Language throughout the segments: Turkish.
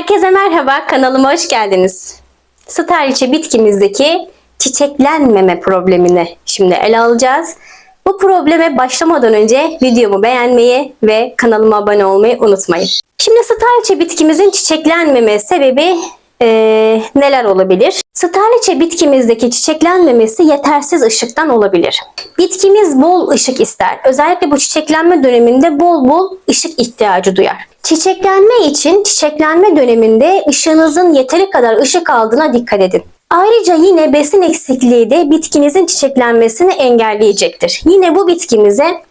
Herkese merhaba, kanalıma hoş geldiniz. Starliçe bitkimizdeki çiçeklenmeme problemini şimdi ele alacağız. Bu probleme başlamadan önce videomu beğenmeyi ve kanalıma abone olmayı unutmayın. Şimdi starliçe bitkimizin çiçeklenmeme sebebi eee, neler olabilir? Starliçe bitkimizdeki çiçeklenmemesi yetersiz ışıktan olabilir. Bitkimiz bol ışık ister. Özellikle bu çiçeklenme döneminde bol bol ışık ihtiyacı duyar. Çiçeklenme için çiçeklenme döneminde ışığınızın yeteri kadar ışık aldığına dikkat edin. Ayrıca yine besin eksikliği de bitkinizin çiçeklenmesini engelleyecektir. Yine bu bitkimize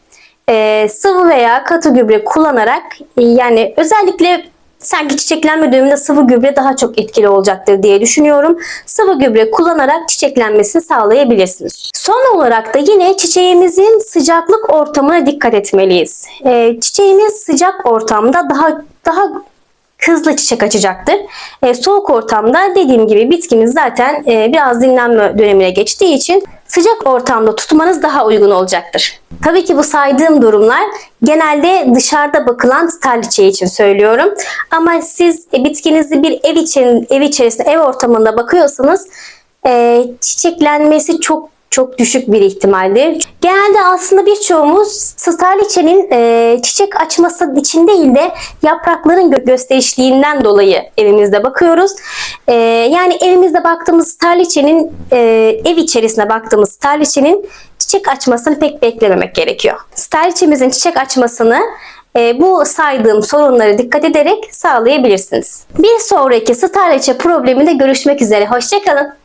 e, sıvı veya katı gübre kullanarak yani özellikle sanki çiçeklenme döneminde sıvı gübre daha çok etkili olacaktır diye düşünüyorum. Sıvı gübre kullanarak çiçeklenmesini sağlayabilirsiniz. Son olarak da yine çiçeğimizin sıcaklık ortamına dikkat etmeliyiz. E, çiçeğimiz sıcak ortamda daha daha hızlı çiçek açacaktır. E, soğuk ortamda dediğim gibi bitkimiz zaten e, biraz dinlenme dönemine geçtiği için sıcak ortamda tutmanız daha uygun olacaktır. Tabii ki bu saydığım durumlar genelde dışarıda bakılan starliçe için söylüyorum. Ama siz e, bitkinizi bir ev için ev içerisinde ev ortamında bakıyorsanız e, çiçeklenmesi çok çok düşük bir ihtimaldir. Genelde aslında birçoğumuz starliçenin e, çiçek açması için değil de yaprakların gö- gösterişliğinden dolayı evimizde bakıyoruz. E, yani evimizde baktığımız starliçenin e, ev içerisine baktığımız starliçenin çiçek açmasını pek beklememek gerekiyor. Starliçemizin çiçek açmasını e, bu saydığım sorunları dikkat ederek sağlayabilirsiniz. Bir sonraki starliçe probleminde görüşmek üzere. Hoşçakalın.